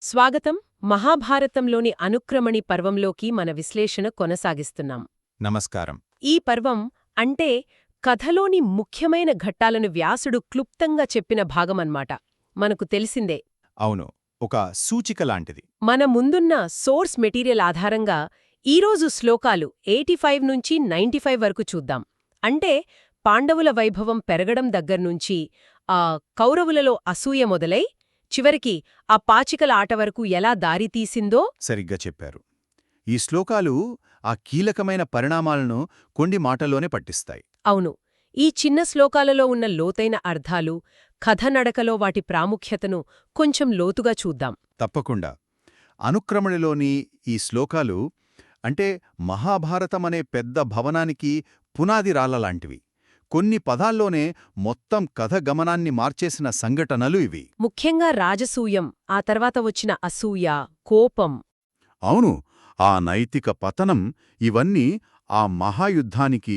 స్వాగతం మహాభారతంలోని అనుక్రమణి పర్వంలోకి మన విశ్లేషణ కొనసాగిస్తున్నాం. నమస్కారం. ఈ పర్వం అంటే కథలోని ముఖ్యమైన ఘట్టాలను వ్యాసుడు క్లుప్తంగా చెప్పిన భాగమన్మాట. మనకు తెలిసిందే. అవును ఒక సూచిక లాంటిది. మన ముందున్న సోర్స్ మెటీరియల్ ఆధారంగా ఈరోజు శ్లోకాలు ఎయిటీ ఫైవ్ నుంచి నైంటీ ఫైవ్ వరకు చూద్దాం. అంటే పాండవుల వైభవం పెరగడం దగ్గర్నుంచి ఆ కౌరవులలో అసూయ మొదలై చివరికి ఆ పాచికల ఆట వరకు ఎలా దారితీసిందో సరిగ్గా చెప్పారు. ఈ శ్లోకాలు ఆ కీలకమైన పరిణామాలను కొన్ని మాటల్లోనే పట్టిస్తాయి. అవును. ఈ చిన్న శ్లోకాలలో ఉన్న లోతైన అర్థాలు కథ నడకలో వాటి ప్రాముఖ్యతను కొంచెం లోతుగా చూద్దాం. తప్పకుండా. అనుక్రమణిలోని ఈ శ్లోకాలు అంటే మహాభారతమనే పెద్ద భవనానికి పునాది రాళ్ళలాంటివి కొన్ని పదాల్లోనే మొత్తం కథ గమనాన్ని మార్చేసిన సంఘటనలు ఇవి. ముఖ్యంగా రాజసూయం ఆ తర్వాత వచ్చిన అసూయ కోపం. అవును ఆ నైతిక పతనం ఇవన్నీ ఆ మహాయుద్ధానికి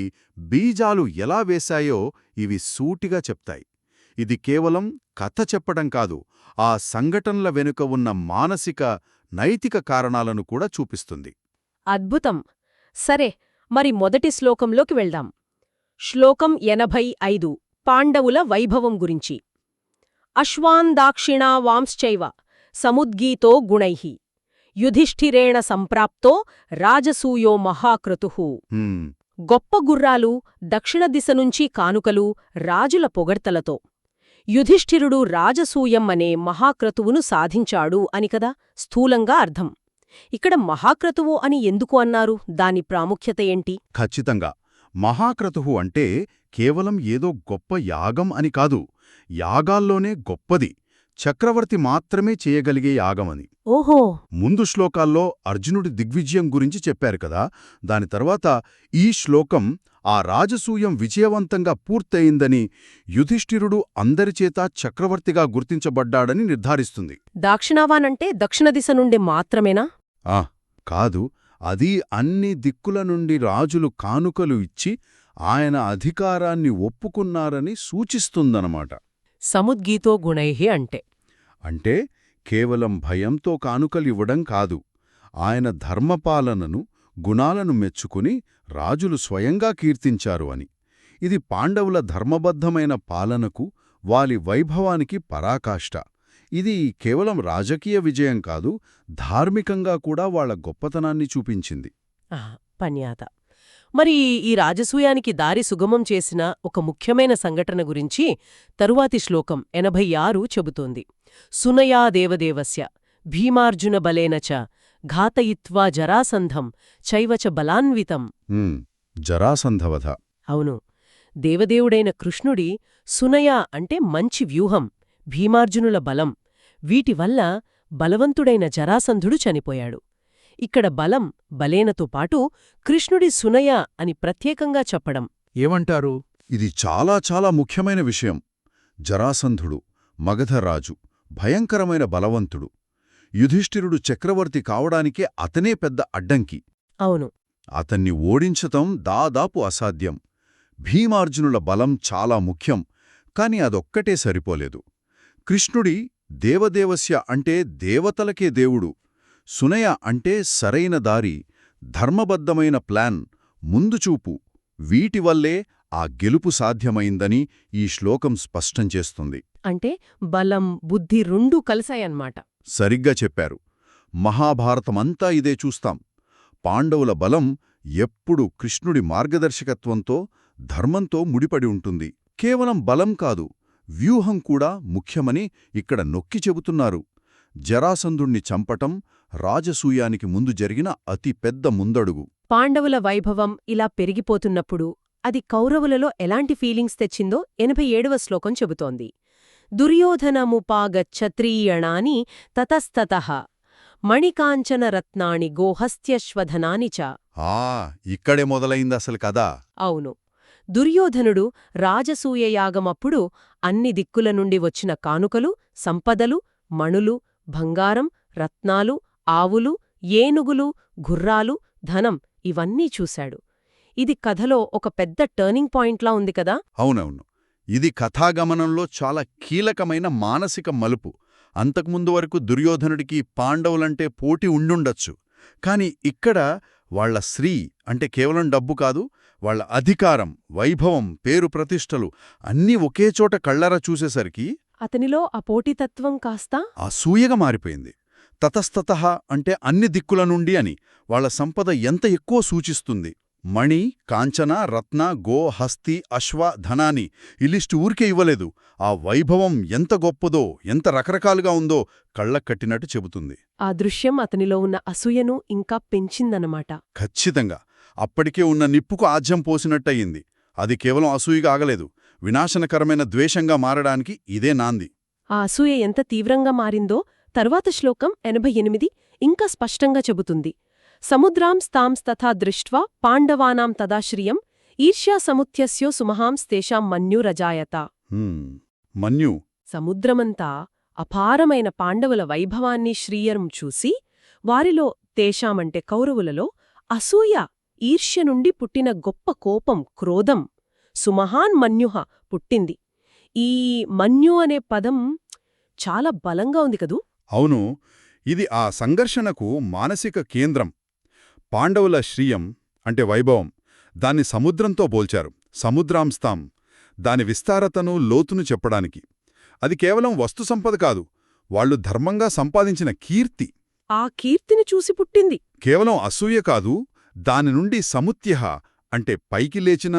బీజాలు ఎలా వేశాయో ఇవి సూటిగా చెప్తాయి. ఇది కేవలం కథ చెప్పడం కాదు ఆ సంఘటనల వెనుక ఉన్న మానసిక నైతిక కారణాలను కూడా చూపిస్తుంది. అద్భుతం! సరే మరి మొదటి శ్లోకంలోకి వెళ్దాం. శ్లోకం ఎనభై ఐదు. పాండవుల వైభవం గురించి. అశ్వాందాక్షిణా వాంశ్చైవ సముద్గీతో గుణైః. యుధిష్ఠిరేణ సంప్రాప్తో రాజసూయో మహాక్రతుః. గొప్ప గుర్రాలు దక్షిణ దిశ నుంచి కానుకలు రాజుల పొగడ్తలతో. యుధిష్ఠిరుడు రాజసూయం అనే మహాక్రతువును సాధించాడు అని కదా స్థూలంగా అర్థం. ఇక్కడ మహాక్రతువు అని ఎందుకు అన్నారు? దాని ప్రాముఖ్యత ఏంటి? ఖచ్చితంగా. మహాక్రతువు అంటే కేవలం ఏదో గొప్ప యాగం అని కాదు యాగాల్లోనే గొప్పది. చక్రవర్తి మాత్రమే చేయగలిగే యాగమని. ఓహో! ముందు శ్లోకాల్లో అర్జునుడి దిగ్విజయం గురించి చెప్పారు కదా దాని తర్వాత ఈ శ్లోకం ఆ రాజసూయం విజయవంతంగా పూర్తయిందని యుధిష్ఠిరుడు అందరిచేత చక్రవర్తిగా గుర్తించబడ్డాడని నిర్ధారిస్తుంది. దాక్షిణావానంటే దక్షిణ దిశ నుండి మాత్రమేనా? ఆ కాదు. అది అన్ని దిక్కుల నుండి రాజులు కానుకలు ఇచ్చి ఆయన అధికారాన్ని ఒప్పుకున్నారని సూచిస్తుందనమాట సముద్గీతో గుణైహి అంటే? అంటే కేవలం భయంతో కానుకలివ్వడం కాదు. ఆయన ధర్మపాలనను గుణాలను మెచ్చుకుని రాజులు స్వయంగా కీర్తించారు అని. ఇది పాండవుల ధర్మబద్ధమైన పాలనకు వారి వైభవానికి పరాకాష్ట. ఇది కేవలం రాజకీయ విజయం కాదు ధార్మికంగా కూడా వాళ్ళ గొప్పతనాన్ని చూపించింది. పన్యాత. మరి ఈ రాజసూయానికి దారి సుగమం చేసిన ఒక ముఖ్యమైన సంఘటన గురించి తరువాతి శ్లోకం ఎనభై ఆరు చెబుతోంది. సునయా దేవదేవస్య భీమార్జున బలేన చ ఘాతయిత్వా జరాసంధం చైవచ బలాన్వితం. జరాసంధవధ. అవును. దేవదేవుడైన కృష్ణుడి సునయ అంటే మంచి వ్యూహం భీమార్జునుల బలం. వీటివల్ల బలవంతుడైన జరాసంధుడు చనిపోయాడు. ఇక్కడ బలం బలేనతో పాటు కృష్ణుడి సునయ అని ప్రత్యేకంగా చెప్పడం. ఏమంటారు? ఇది చాలా చాలా ముఖ్యమైన విషయం. జరాసంధుడు మగధరాజు భయంకరమైన బలవంతుడు. యుధిష్ఠిరుడు చక్రవర్తి కావడానికే అతనే పెద్ద అడ్డంకి. అవును. అతన్ని ఓడించటం దాదాపు అసాధ్యం. భీమార్జునుల బలం చాలా ముఖ్యం కాని అదొక్కటే సరిపోలేదు. కృష్ణుడి దేవదేవస్య అంటే దేవతలకే దేవుడు సునయ అంటే సరైన దారి ధర్మబద్ధమైన ప్లాన్ ముందుచూపు వీటివల్లే ఆ గెలుపు సాధ్యమైందని ఈ శ్లోకం స్పష్టం చేస్తుంది. అంటే బలం బుద్ధి రెండూ కలిశాయన్నమాట. సరిగ్గా చెప్పారు. మహాభారతమంతా ఇదే చూస్తాం. పాండవుల బలం ఎప్పుడు కృష్ణుడి మార్గదర్శకత్వంతో ధర్మంతో ముడిపడి ఉంటుంది. కేవలం బలం కాదు వ్యూహం కూడా ముఖ్యమని ఇక్కడ నొక్కి చెబుతున్నారు. జరాసంధుణ్ణి చంపటం రాజసూయానికి ముందు జరిగిన అతి పెద్ద ముందడుగు. పాండవుల వైభవం ఇలా పెరిగిపోతున్నప్పుడు అది కౌరవులలో ఎలాంటి ఫీలింగ్స్ తెచ్చిందో ఎనభై ఏడవ శ్లోకం చెబుతోంది. దుర్యోధనముపాగచ్చత్రీయణాని తతస్తత మణికాంచన రత్నాని గోహస్త్యశ్వధనాని చ. ఆ ఇక్కడే మొదలైంది అసలు కదా అవును. దుర్యోధనుడు రాజసూయయాగమప్పుడు అన్ని దిక్కుల నుండి వచ్చిన కానుకలు సంపదలు మణులు బంగారం రత్నాలు ఆవులు ఏనుగులు గుర్రాలు ధనం ఇవన్నీ చూశాడు. ఇది కథలో ఒక పెద్ద టర్నింగ్ పాయింట్లా ఉంది కదా? అవునవును. ఇది కథాగమనంలో చాలా కీలకమైన మానసిక మలుపు. అంతకుముందు వరకు దుర్యోధనుడికి పాండవులంటే పోటీ ఉండుండొచ్చు. కాని ఇక్కడ వాళ్ళ స్త్రీ అంటే కేవలం డబ్బు కాదు వాళ్ళ అధికారం వైభవం పేరు ప్రతిష్టలు అన్నీ ఒకే చోట కళ్ళారా చూసేసరికి అతనిలో ఆ పోటీతత్వం కాస్త అసూయగా మారిపోయింది. తతస్తత అంటే అన్ని దిక్కుల నుండి అని వాళ్ళ సంపద ఎంత ఎక్కువ సూచిస్తుంది. మణి కాంచన రత్న గో హస్తి అశ్వ ధనాని ఈ లిస్టు ఊరికే ఇవ్వలేదు. ఆ వైభవం ఎంత గొప్పదో ఎంత రకరకాలుగా ఉందో కళ్ళకు కట్టినట్టు చెబుతుంది. ఆ దృశ్యం అతనిలో ఉన్న అసూయను ఇంకా పెంచిందన్నమాట. ఖచ్చితంగా. అప్పటికే ఉన్న నిప్పుకు ఆజ్యం పోసినట్టయింది. అది కేవలం అసూయగా ఆగలేదు. వినాశనకరమైన ద్వేషంగా మారడానికి ఇదే నాంది. ఆ అసూయ ఎంత తీవ్రంగా మారిందో తరువాత శ్లోకం ఎనభై ఎనిమిది ఇంకా స్పష్టంగా చెబుతుంది. సముద్రాంస్తాంస్తథా దృష్ట్వా పాండవానాం తదాశ్రియం ఈర్ష్యాసముత్యస్యో సుమహాంస్తేషాం మన్యురజాయత. మన్యు. సముద్రమంతా అపారమైన పాండవుల వైభవాన్ని శ్రీయరం చూసి వారిలో తేషామంటే కౌరవులలో అసూయ ఈర్ష్య నుండి పుట్టిన గొప్ప కోపం క్రోధం సుమహాన్ మన్యుహ పుట్టింది. ఈ మన్యు అనే పదం చాలా బలంగా ఉంది కదూ? అవును. ఇది ఆ సంఘర్షణకు మానసిక కేంద్రం. పాండవుల శ్రీయం అంటే వైభవం దాన్ని సముద్రంతో పోల్చారు సముద్రాంస్తాం దాని విస్తారతను లోతును చెప్పడానికి. అది కేవలం వస్తు సంపద కాదు వాళ్ళు ధర్మంగా సంపాదించిన కీర్తి. ఆ కీర్తిని చూసి పుట్టింది. కేవలం అసూయ కాదు దాని నుండి సముత్యహ అంటే పైకి లేచిన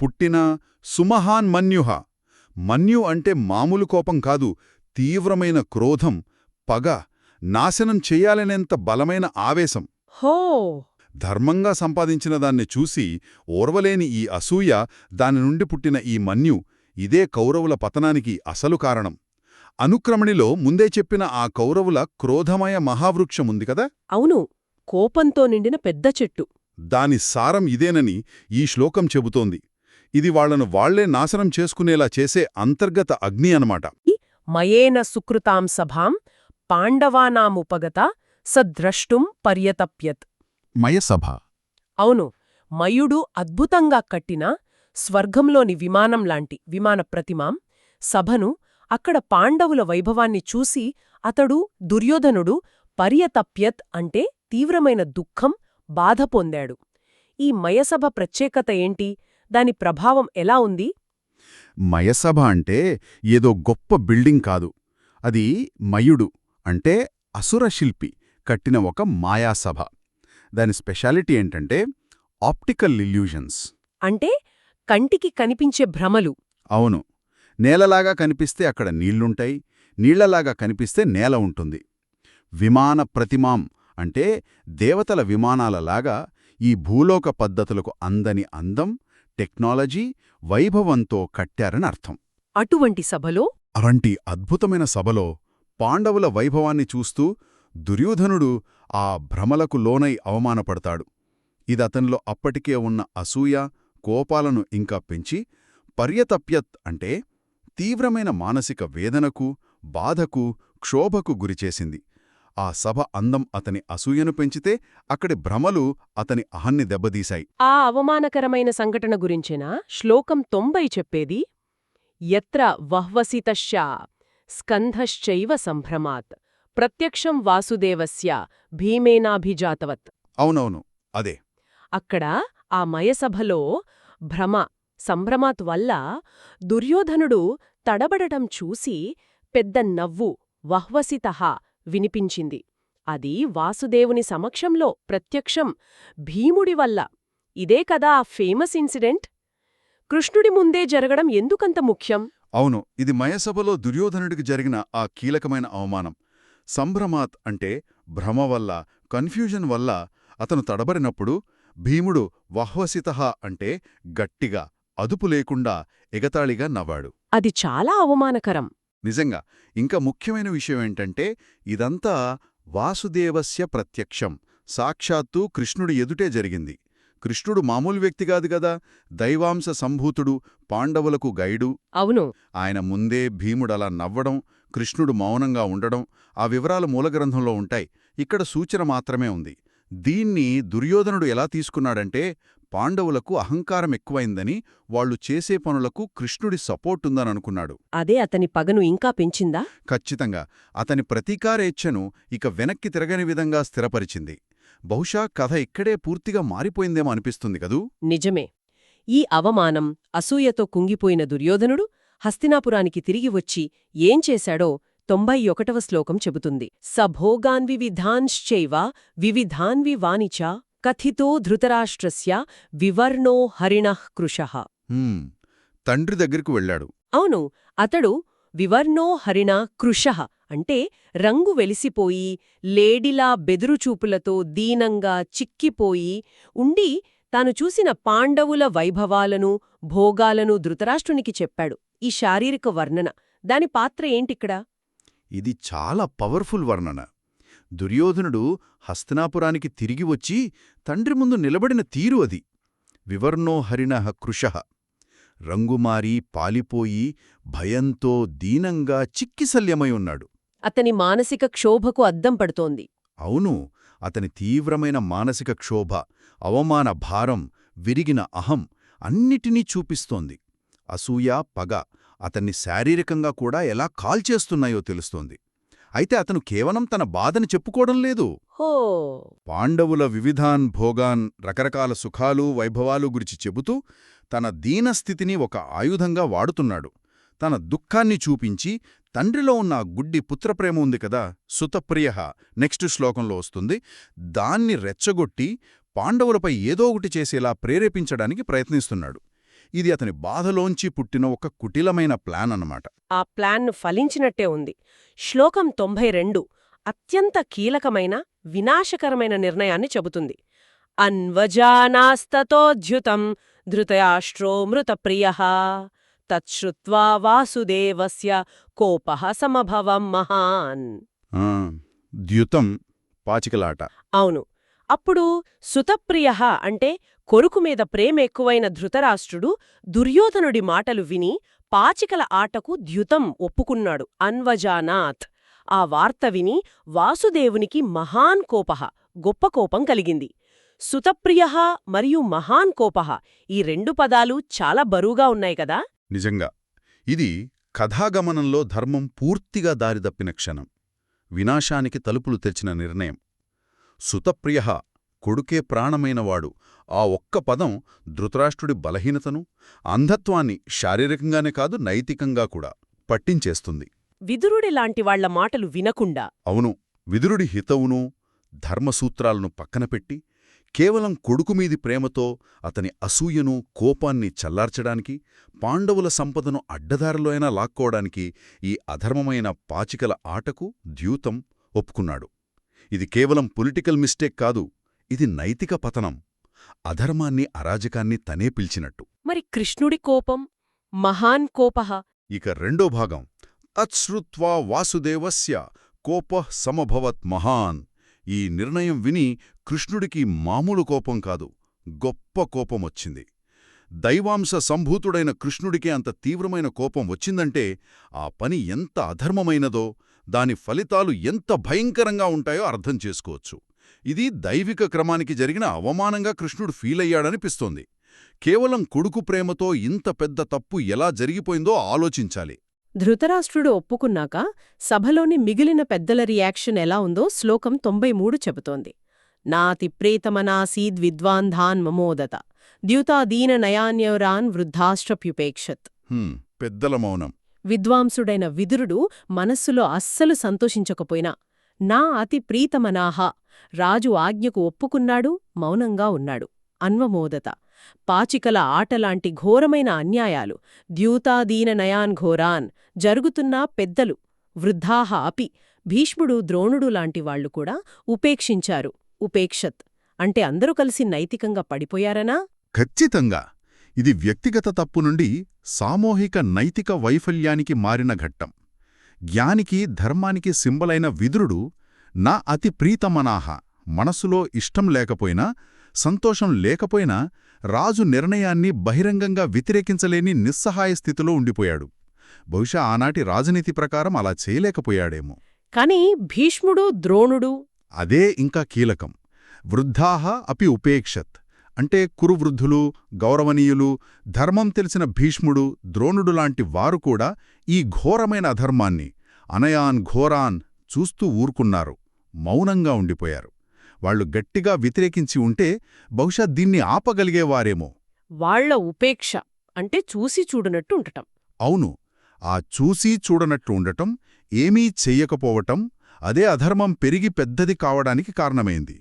పుట్టిన సుమహాన్ మన్యుహ మన్యు అంటే మామూలు కోపం కాదు తీవ్రమైన క్రోధం పగ నాశనం చెయ్యాలనేంత బలమైన ఆవేశం. హో! ధర్మంగా సంపాదించిన దాన్ని చూసి ఓర్వలేని ఈ అసూయ దాని నుండి పుట్టిన ఈ మన్యు ఇదే కౌరవుల పతనానికి అసలు కారణం. అనుక్రమణిలో ముందే చెప్పిన ఆ కౌరవుల క్రోధమయ మహావృక్షముంది కదా? అవును. కోపంతో నిండిన పెద్ద చెట్టు. దాని సారం ఇదేనని ఈ శ్లోకం చెబుతోంది. ఇది వాళ్ళను వాళ్ళే నాశనం చేసుకునేలా చేసే అంతర్గత అగ్ని అనమాట మయేన సుకృతాం సభాం పాండవానాముపగత సద్రష్టుం పర్యతప్యత్. మయసభ. అవును మయుడు అద్భుతంగా కట్టిన స్వర్గంలోని విమానంలాంటి విమాన ప్రతిమాం సభను అక్కడ పాండవుల వైభవాన్ని చూసి అతడు దుర్యోధనుడు పర్యతప్యత్ అంటే తీవ్రమైన దుఃఖం బాధ పొందాడు. ఈ మయసభ ప్రత్యేకత ఏంటి? దాని ప్రభావం ఎలా ఉంది? మయసభ అంటే ఏదో గొప్ప బిల్డింగ్ కాదు. అది మయుడు అంటే అసుర శిల్పి కట్టిన ఒక మాయాసభ. దాని స్పెషాలిటీ ఏంటంటే ఆప్టికల్ ఇల్యూజన్స్ అంటే కంటికి కనిపించే భ్రమలు. అవును. నేలలాగా కనిపిస్తే అక్కడ నీళ్ళుంటాయి నీళ్ళలాగా కనిపిస్తే నేల ఉంటుంది. విమాన ప్రతిమాం అంటే దేవతల విమానాలలాగా ఈ భూలోక పద్ధతులకు అందని అందం టెక్నాలజీ వైభవంతో కట్టారని అర్థం. అటువంటి సభలో? అలాంటి అద్భుతమైన సభలో పాండవుల వైభవాన్ని చూస్తూ దుర్యోధనుడు ఆ భ్రమలకు లోనై అవమానపడతాడు. ఇదతనిలో అప్పటికే ఉన్న అసూయ కోపాలను ఇంకా పెంచి పర్యతప్యత్ అంటే తీవ్రమైన మానసిక వేదనకు బాధకు క్షోభకు గురిచేసింది. ఆ సభ అందం అతని అసూయను పెంచితే అక్కడి భ్రమలు అతని అహన్ని దెబ్బతీశాయి. ఆ అవమానకరమైన సంఘటన గురించిన? శ్లోకం తొంభై చెప్పేది? ఎత్ర వహ్వసితశ్చ స్కంధశ్చైవ సంభ్రమాత్ ప్రత్యక్షం వాసుదేవస్య భీమేనాభిజాతవత్. అవునవును అదే. అక్కడ ఆ మయసభలో భ్రమ సంభ్రమాత్ వల్ల దుర్యోధనుడు తడబడటం చూసి పెద్ద నవ్వు వహ్వసితః వినిపించింది. అది వాసుదేవుని సమక్షంలో ప్రత్యక్షం భీముడి వల్ల. ఇదే కదా ఆ ఫేమస్ ఇన్సిడెంట్? కృష్ణుడి ముందే జరగడం ఎందుకంత ముఖ్యం? అవును ఇది మయసభలో దుర్యోధనుడికి జరిగిన ఆ కీలకమైన అవమానం. సంభ్రమాత్ అంటే భ్రమ వల్ల కన్ఫ్యూజన్ వల్ల అతను తడబడినప్పుడు భీముడు వహ్వసితః అంటే గట్టిగా అదుపు లేకుండా ఎగతాళిగా నవ్వాడు. అది చాలా అవమానకరం. నిజంగా. ఇంకా ముఖ్యమైన విషయం ఏంటంటే ఇదంతా వాసుదేవస్య ప్రత్యక్షం. సాక్షాత్తు కృష్ణుడి ఎదుటే జరిగింది. కృష్ణుడు మామూలు వ్యక్తి కాదు గదా దైవాంశ సంభూతుడు పాండవులకు గైడు. అవును. ఆయన ముందే భీముడలా నవ్వడం కృష్ణుడు మౌనంగా ఉండడం ఆ వివరాలు మూలగ్రంథంలో ఉంటాయి. ఇక్కడ సూచన మాత్రమే ఉంది. దీన్ని దుర్యోధనుడు ఎలా తీసుకున్నాడంటే పాండవులకు అహంకారం ఎక్కువైందని వాళ్ళు చేసే పనులకు కృష్ణుడి సపోర్టుందననుకున్నాడు. అదే అతని పగను ఇంకా పెంచిందా? ఖచ్చితంగా. అతని ప్రతీకారేచ్ఛను ఇక వెనక్కి తిరగని విధంగా స్థిరపరిచింది. బహుశా కథ ఇక్కడే పూర్తిగా మారిపోయిందేమో అనిపిస్తుంది కదూ? నిజమే. ఈ అవమానం అసూయతో కుంగిపోయిన దుర్యోధనుడు హస్తినాపురానికి తిరిగి వచ్చి ఏం చేశాడో తొంభై ఒకటవ శ్లోకం చెబుతుంది. సభోగాన్వి విధాంశ్చైవ వివిధాన్వి వానిచ కథితో ధృతరాష్ట్రస్య వివర్ణో హరిణః కృశః హ్మ్, తండ్రి దగ్గరకు వెళ్ళాడు. అవును అతడు వివర్ణో హరిణ కృశః అంటే రంగు వెలిసిపోయి లేడిలా బెదురుచూపులతో దీనంగా చిక్కిపోయి ఉండి తాను చూసిన పాండవుల వైభవాలను భోగాలను ధృతరాష్ట్రునికి చెప్పాడు. ఈ శారీరక వర్ణన దాని పాత్ర ఏంటిక్కడ? ఇది చాలా పవర్ఫుల్ వర్ణన. దుర్యోధనుడు హస్తినాపురానికి తిరిగి వచ్చి తండ్రి ముందు నిలబడిన తీరు అది. వివర్ణో హరిణ కృశః రంగుమారి పాలిపోయి భయంతో దీనంగా చిక్కిసల్యమై ఉన్నాడు. అతని మానసిక క్షోభకు అద్దం పడుతోంది. అవును అతని తీవ్రమైన మానసిక క్షోభ అవమాన భారం విరిగిన అహం అన్నిటినీ చూపిస్తోంది. అసూయ పగ అతన్ని శారీరకంగా కూడా ఎలా కాల్చేస్తున్నాయో తెలుస్తోంది. అయితే అతను కేవలం తన బాధని చెప్పుకోవడం లేదు. హో. పాండవుల వివిధాన్ భోగాన్ రకరకాల సుఖాలు వైభవాలు గురించి చెబుతూ తన దీనస్థితిని ఒక ఆయుధంగా వాడుతున్నాడు. తన దుఃఖాన్ని చూపించి తండ్రిలో ఉన్న గుడ్డి పుత్రప్రేమ ఉంది కదా సుతప్రియ నెక్స్ట్ శ్లోకంలో వస్తుంది. దాన్ని రెచ్చగొట్టి పాండవులపై ఏదో ఒకటి చేసేలా ప్రేరేపించడానికి ప్రయత్నిస్తున్నాడు. ఇది అతని బాధలోంచి పుట్టిన ఒక కుటిలమైన ప్లాన్ అన్నమాట. ఆ ప్లాన్ ఫలించినట్టే ఉంది. శ్లోకం తొంభై రెండు అత్యంత కీలకమైన వినాశకరమైన నిర్ణయాన్ని చెబుతుంది. అన్వజానాస్తతోద్యుతం ధృతయాష్ట్రో మృతప్రియ తచ్చుత్వా వాసుదేవస్య కోప సమభవం మహాన్. ద్యుతం పాచికలాట. అవును. అప్పుడు సుతప్రియ అంటే కొరుకు మీద ప్రేమ ఎక్కువైన ధృతరాష్ట్రుడు దుర్యోధనుడి మాటలు విని పాచికల ఆటకు ద్యుతం ఒప్పుకున్నాడు అన్వజానాథ్. ఆ వార్త విని వాసుదేవునికి మహాన్ కోపః గొప్ప కోపం కలిగింది. సుతప్రియ మరియు మహాన్ కోపః ఈ రెండు పదాలు చాలా బరువుగా ఉన్నాయి కదా? నిజంగా. ఇది కథాగమనంలో ధర్మం పూర్తిగా దారిదప్పిన క్షణం. వినాశానికి తలుపులు తెచ్చిన నిర్ణయం. సుతప్రియ కొడుకే ప్రాణమైనవాడు. ఆ ఒక్క పదం ధృతరాష్ట్రుడి బలహీనతను అంధత్వాన్ని శారీరకంగానే కాదు నైతికంగా కూడా పట్టించేస్తుంది. విదురుడిలాంటి వాళ్ళ మాటలు వినకుండా. అవును విదురుడి హితవును ధర్మసూత్రాలను పక్కనపెట్టి కేవలం కొడుకుమీది ప్రేమతో అతని అసూయను కోపాన్ని చల్లార్చడానికి పాండవుల సంపదను అడ్డదారిలో అయినా లాక్కోవడానికి ఈ అధర్మమైన పాచికల ఆటకు ద్యూతం ఒప్పుకున్నాడు. ఇది కేవలం పొలిటికల్ మిస్టేక్ కాదు ఇది నైతిక పతనం. అధర్మాన్ని అరాజకాన్ని తనే పిలిచినట్టు. మరి కృష్ణుడి కోపం మహాన్ కోపః? ఇక రెండో భాగం. తత్శ్రుత్వా వాసుదేవస్య కోపః సమభవత్ మహాన్. ఈ నిర్ణయం విని కృష్ణుడికి మామూలు కోపం కాదు గొప్ప కోపమొచ్చింది దైవాంశ సంభూతుడైన కృష్ణుడికే అంత తీవ్రమైన కోపం వచ్చిందంటే ఆ పని ఎంత అధర్మమైనదో దాని ఫలితాలు ఎంత భయంకరంగా ఉంటాయో అర్థం చేసుకోవచ్చు. ఇది దైవిక క్రమానికి జరిగిన అవమానంగా కృష్ణుడు ఫీలయ్యాడనిపిస్తోంది. కేవలం కొడుకు ప్రేమతో ఇంత పెద్ద తప్పు ఎలా జరిగిపోయిందో ఆలోచించాలి. ధృతరాష్ట్రుడు ఒప్పుకున్నాక సభలోని మిగిలిన పెద్దల రియాక్షన్ ఎలా ఉందో శ్లోకం తొంభై మూడు చెబుతోంది. నాతి ప్రేతమనాసీద్ విద్వాంధాన్ మమోదత. ద్యూతాదీన నయాన్యవరాన్ వృద్ధాష్ట్రప్యుపేక్షత్ హ్మ్, పెద్దల మౌనం. విద్వాంసుడైన విదురుడు మనస్సులో అస్సలు సంతోషించకపోయినా నా అతి ప్రీతమనాహ. రాజు ఆజ్ఞకు ఒప్పుకున్నాడు మౌనంగా ఉన్నాడు. అన్వమోదత. పాచికల ఆటలాంటి ఘోరమైన అన్యాయాలు. ద్యూతాదీన నయాన్ ఘోరాన్. జరుగుతున్నా పెద్దలు. వృద్ధాహ అపి. భీష్ముడు ద్రోణుడు లాంటి వాళ్ళు కూడా ఉపేక్షించారు. ఉపేక్షత్. అంటే అందరూ కలిసి నైతికంగా పడిపోయారనా? ఖచ్చితంగా. ఇది వ్యక్తిగత తప్పు నుండి సామూహిక నైతిక వైఫల్యానికి మారిన ఘట్టం. జ్ఞానికి ధర్మానికి సింబలైన విదురుడు నా అతి ప్రీతమనాహ. మనసులో ఇష్టం లేకపోయినా సంతోషం లేకపోయినా రాజు నిర్ణయాన్ని బహిరంగంగా వ్యతిరేకించలేని నిస్సహాయ స్థితిలో ఉండిపోయాడు. బహుశా ఆనాటి రాజనీతి ప్రకారం అలా చేయలేకపోయాడేమో. కాని భీష్ముడు ద్రోణుడు అదే ఇంకా కీలకం. వృద్ధాహ అపి ఉపేక్షత్. అంటే కురువృద్ధులు గౌరవనీయులు ధర్మం తెలిసిన భీష్ముడు ద్రోణుడు లాంటి వారు కూడా ఈ ఘోరమైన అధర్మాన్ని అనయాన్ ఘోరాన్ చూస్తూ ఊరుకున్నారు మౌనంగా ఉండిపోయారు. వాళ్ళు గట్టిగా వ్యతిరేకించి ఉంటే బహుశా దీన్ని ఆపగలిగేవారేమో. వాళ్ళ ఉపేక్ష అంటే చూసి చూడనట్టు ఉండటం. అవును ఆ చూసీ చూడనట్టు ఉండటం ఏమీ చెయ్యకపోవటం అదే అధర్మం పెరిగి పెద్దది కావడానికి కారణమైంది.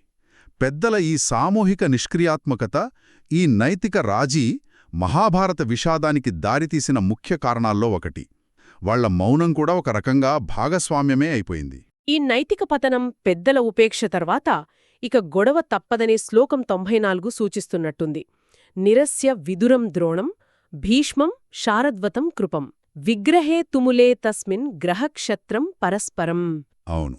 పెద్దల ఈ సామూహిక నిష్క్రియాత్మకత ఈ నైతిక రాజీ మహాభారత విషాదానికి దారితీసిన ముఖ్య కారణాల్లో ఒకటి. వాళ్ళ మౌనం కూడా ఒక రకంగా భాగస్వామ్యమే అయిపోయింది. ఈ నైతిక పతనం పెద్దల ఉపేక్ష తర్వాత ఇక గొడవ తప్పదనే శ్లోకం తొంభై నాలుగు సూచిస్తున్నట్టుంది. నిరస్య విదురం ద్రోణం భీష్మం శారద్వతం కృపం. విగ్రహే తుములే తస్మిన్ గ్రహక్షత్రం పరస్పరం. అవును.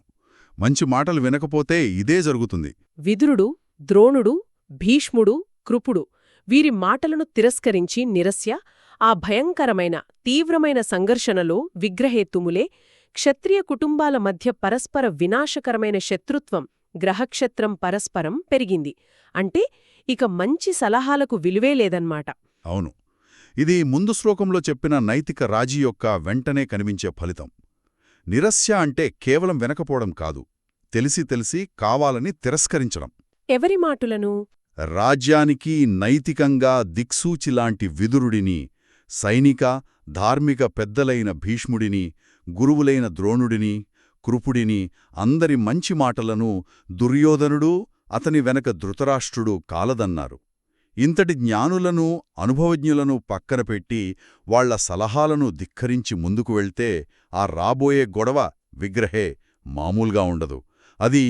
మంచి మాటలు వినకపోతే ఇదే జరుగుతుంది. విదురుడు ద్రోణుడు భీష్ముడు కృపుడు వీరి మాటలను తిరస్కరించి నిరస్య ఆ భయంకరమైన తీవ్రమైన సంఘర్షణలో విగ్రహేతుములే క్షత్రియ కుటుంబాల మధ్య పరస్పర వినాశకరమైన శత్రుత్వం గ్రహక్షత్రం పరస్పరం పెరిగింది. అంటే ఇక మంచి సలహాలకు విలువే లేదన్మాట. అవును. ఇది ముందు శ్లోకంలో చెప్పిన నైతిక రాజీ యొక్క వెంటనే కనిపించే ఫలితం. నిరస్య అంటే కేవలం వెనకపోవడం కాదు. తెలిసి తెలిసి కావాలని తిరస్కరించడం. ఎవరి మాటులను? రాజ్యానికి నైతికంగా దిక్సూచిలాంటి విదురుడిని సైనిక ధార్మిక పెద్దలైన భీష్ముడిని గురువులైన ద్రోణుడిని కృపుడిని అందరి మంచి మాటలను దుర్యోధనుడు అతని వెనక ధృతరాష్ట్రుడు కాలదన్నారు. ఇంతటి జ్ఞానులను అనుభవజ్ఞులను పక్కన పెట్టి వాళ్ళ సలహాలను ధిక్కరించి ముందుకు వెళ్తే ఆ రాబోయే గొడవ విగ్రహే మామూలుగా ఉండదు. అది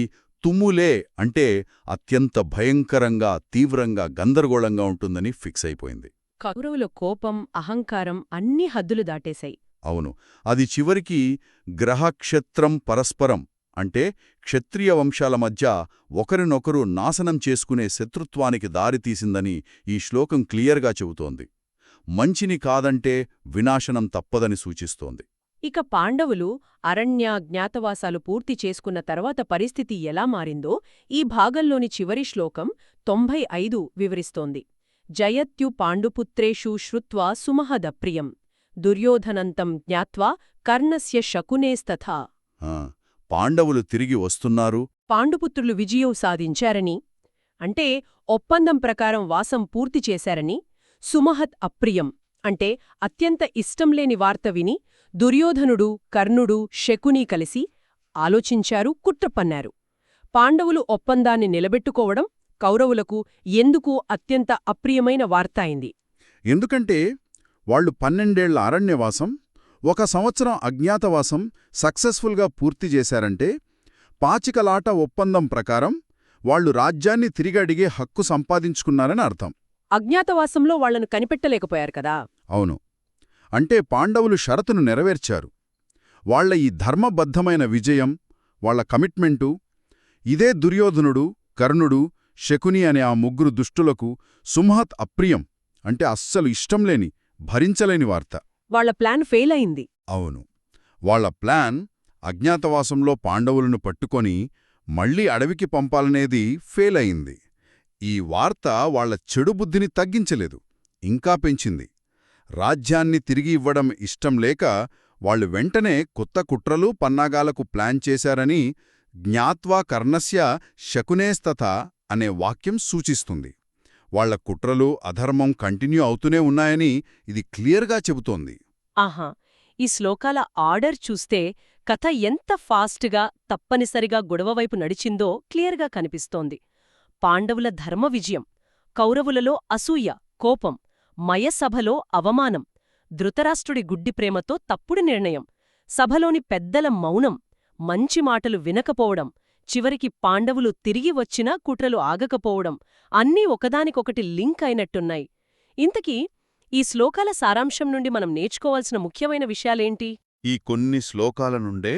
తుమ్ములే అంటే అత్యంత భయంకరంగా తీవ్రంగా గందరగోళంగా ఉంటుందని ఫిక్స్ అయిపోయింది. కౌరవుల కోపం అహంకారం అన్ని హద్దులు దాటేశాయి. అవును. అది చివరికి గ్రహక్షత్రం పరస్పరం అంటే క్షత్రియ వంశాల మధ్య ఒకరినొకరు నాశనం చేసుకునే శత్రుత్వానికి దారితీసిందని ఈ శ్లోకం క్లియర్గా చెబుతోంది. మంచిని కాదంటే వినాశనం తప్పదని సూచిస్తోంది. ఇక పాండవులు అరణ్య జ్ఞాతవాసాలు పూర్తి చేసుకున్న తర్వాత పరిస్థితి ఎలా మారిందో ఈ భాగంలోని చివరి శ్లోకం తొంభై ఐదు వివరిస్తోంది. జయత్యు పాండుపుత్రేషు శ్రుత్వా సుమహదప్రియం. దుర్యోధనంతం జ్ఞాత్వా కర్ణస్య శకునేస్తథా. పాండవులు తిరిగి వస్తున్నారు. పాండుపుత్రులు విజయం సాధించారని అంటే ఒప్పందం ప్రకారం వాసం పూర్తి చేశారని సుమహత్ అప్రియం. అంటే అత్యంత ఇష్టంలేని వార్త విని దుర్యోధనుడు కర్ణుడు శకుని కలిసి ఆలోచించారు కుట్రపన్నారు పాండవులు ఒప్పందాన్ని నిలబెట్టుకోవడం కౌరవులకు ఎందుకు అత్యంత అప్రియమైన వార్త అయింది? ఎందుకంటే వాళ్ళు పన్నెండేళ్ళ అరణ్యవాసం ఒక సంవత్సరం అజ్ఞాతవాసం సక్సెస్ఫుల్గా పూర్తి చేశారంటే పాచికలాట ఒప్పందం ప్రకారం వాళ్ళు రాజ్యాన్ని తిరిగి అడిగే హక్కు సంపాదించుకున్నారని అర్థం. అజ్ఞాతవాసంలో వాళ్ళను కనిపెట్టలేకపోయారు కదా. అవును. అంటే పాండవులు షరతును నెరవేర్చారు. వాళ్ళ ఈ ధర్మబద్ధమైన విజయం వాళ్ళ కమిట్మెంటు ఇదే దుర్యోధనుడు కర్ణుడు శకుని అనే ఆ ముగ్గురు దుష్టులకు సుమహత్ అప్రియం అంటే అస్సలు ఇష్టంలేని భరించలేని వార్త. వాళ్ళ ప్లాన్ ఫెయిల్ అయింది. అవును. వాళ్ళ ప్లాన్ అజ్ఞాతవాసంలో పాండవులను పట్టుకొని మళ్ళీ అడవికి పంపాలనేది ఫెయిల్ అయింది. ఈ వార్త వాళ్ళ చెడు బుద్ధిని తగ్గించలేదు ఇంకా పెంచింది. రాజ్యాన్ని తిరిగి ఇవ్వడం ఇష్టం లేక వాళ్ళు వెంటనే కొత్త కుట్రలు పన్నాగాలకు ప్లాన్ చేశారని జ్ఞాత్వా కర్ణస్య శకునేస్తథ అనే వాక్యం సూచిస్తుంది. వాళ్ళ కుట్రలు అధర్మం కంటిన్యూ అవుతూనే ఉన్నాయని ఇది క్లియర్గా చెబుతోంది. ఆహా! ఈ శ్లోకాల ఆర్డర్ చూస్తే కథ ఎంత ఫాస్ట్గా తప్పనిసరిగా గొడవవైపు నడిచిందో క్లియర్గా కనిపిస్తోంది. పాండవుల ధర్మ విజయం కౌరవులలో అసూయ కోపం మయసభలో అవమానం ధృతరాష్ట్రుడి గుడ్డి ప్రేమతో తప్పుడు నిర్ణయం సభలోని పెద్దల మౌనం మంచి మాటలు వినకపోవడం చివరికి పాండవులు తిరిగి వచ్చినా కుట్రలు ఆగకపోవడం అన్నీ ఒకదానికొకటి లింక్ అయినట్టున్నాయి. ఇంతకీ ఈ శ్లోకాల సారాంశం నుండి మనం నేర్చుకోవాల్సిన ముఖ్యమైన విషయాలేంటి? ఈ కొన్ని శ్లోకాల నుండే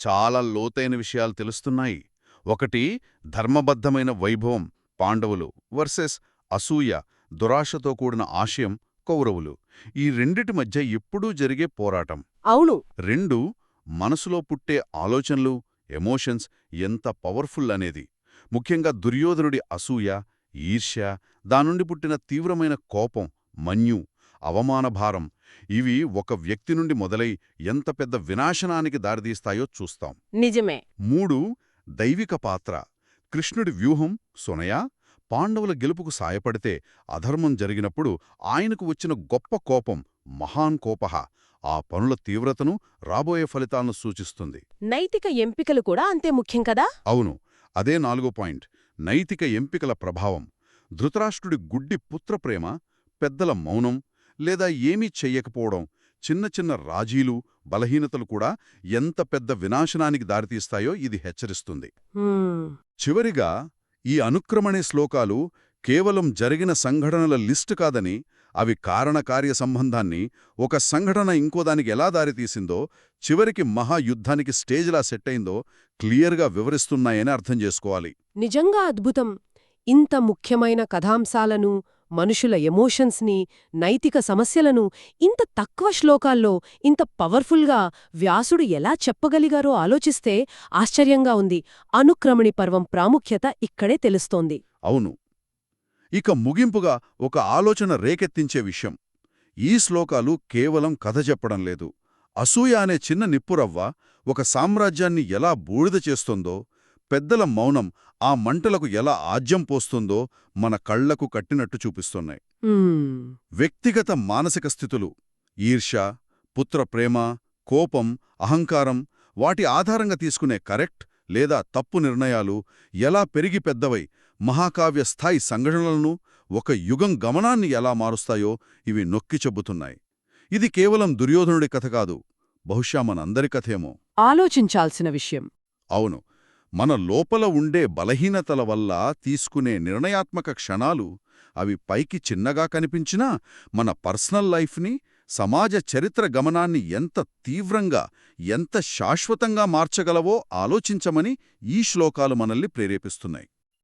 చాలా లోతైన విషయాలు తెలుస్తున్నాయి. ఒకటి ధర్మబద్ధమైన వైభవం పాండవులు వర్సెస్ అసూయ దురాశతో కూడిన ఆశయం కౌరవులు. ఈ రెండిటి మధ్య ఎప్పుడూ జరిగే పోరాటం. అవును. రెండు మనసులో పుట్టే ఆలోచనలు ఎమోషన్స్ ఎంత పవర్ఫుల్ అనేది ముఖ్యంగా దుర్యోధనుడి అసూయ ఈర్ష్య దానుండి పుట్టిన తీవ్రమైన కోపం మన్యు అవమానభారం ఇవి ఒక వ్యక్తి నుండి మొదలై ఎంత పెద్ద వినాశనానికి దారితీస్తాయో చూస్తాం. నిజమే. మూడు దైవిక పాత్ర. కృష్ణుడి వ్యూహం సునయ పాండవుల గెలుపుకు సాయపడితే అధర్మం జరిగినప్పుడు ఆయనకు వచ్చిన గొప్ప కోపం మహాన్ కోపహ. ఆ పనుల తీవ్రతను రాబోయే ఫలితాలను సూచిస్తుంది. నైతిక ఎంపికలు కూడా అంతే ముఖ్యం కదా? అవును. అదే నాలుగో పాయింట్. నైతిక ఎంపికల ప్రభావం. ధృతరాష్ట్రుడి గుడ్డి పుత్రప్రేమ పెద్దల మౌనం లేదా ఏమీ చెయ్యకపోవడం చిన్న చిన్న రాజీలు బలహీనతలు కూడా ఎంత పెద్ద వినాశనానికి దారితీస్తాయో ఇది హెచ్చరిస్తుంది. చివరిగా ఈ అనుక్రమణే శ్లోకాలు కేవలం జరిగిన సంఘటనల లిస్టు కాదని అవి కారణకార్య సంబంధాన్ని ఒక సంఘటన ఇంకోదానికి ఎలా దారితీసిందో చివరికి మహాయుద్ధానికి స్టేజ్లా సెట్ అయిందో క్లియర్గా వివరిస్తున్నాయని అర్థం చేసుకోవాలి. నిజంగా అద్భుతం! ఇంత ముఖ్యమైన కథాంశాలను మనుషుల ఎమోషన్స్ని నైతిక సమస్యలను ఇంత తక్కువ శ్లోకాల్లో ఇంత పవర్ఫుల్గా వ్యాసుడు ఎలా చెప్పగలిగారో ఆలోచిస్తే ఆశ్చర్యంగా ఉంది. అనుక్రమణి పర్వం ప్రాముఖ్యత ఇక్కడే తెలుస్తోంది. అవును. ఇక ముగింపుగా ఒక ఆలోచన రేకెత్తించే విషయం. ఈ శ్లోకాలు కేవలం కథ చెప్పడం లేదు. అసూయ అనే చిన్న నిప్పురవ్వ ఒక సామ్రాజ్యాన్ని ఎలా బూడిద చేస్తుందో పెద్దల మౌనం ఆ మంటలకు ఎలా ఆజ్యం పోస్తుందో మన కళ్ళకు కట్టినట్టు చూపిస్తున్నాయి. వ్యక్తిగత మానసిక స్థితులు ఈర్ష్య పుత్రప్రేమ కోపం అహంకారం వాటి ఆధారంగా తీసుకునే కరెక్ట్ లేదా తప్పు నిర్ణయాలు ఎలా పెరిగి పెద్దవై మహాకావ్య స్థాయి సంఘటనలను ఒక యుగం గమనాన్ని ఎలా మారుస్తాయో ఇవి నొక్కి చెబుతున్నాయి. ఇది కేవలం దుర్యోధనుడి కథ కాదు బహుశా మనందరి కథేమో. ఆలోచించాల్సిన విషయం. అవును మన లోపల ఉండే బలహీనతల వల్ల తీసుకునే నిర్ణయాత్మక క్షణాలు అవి పైకి చిన్నగా కనిపించినా మన పర్సనల్ లైఫ్ని సమాజ చరిత్ర గమనాన్ని ఎంత తీవ్రంగా ఎంత శాశ్వతంగా మార్చగలవో ఆలోచించమని ఈ శ్లోకాలు మనల్ని ప్రేరేపిస్తున్నాయి.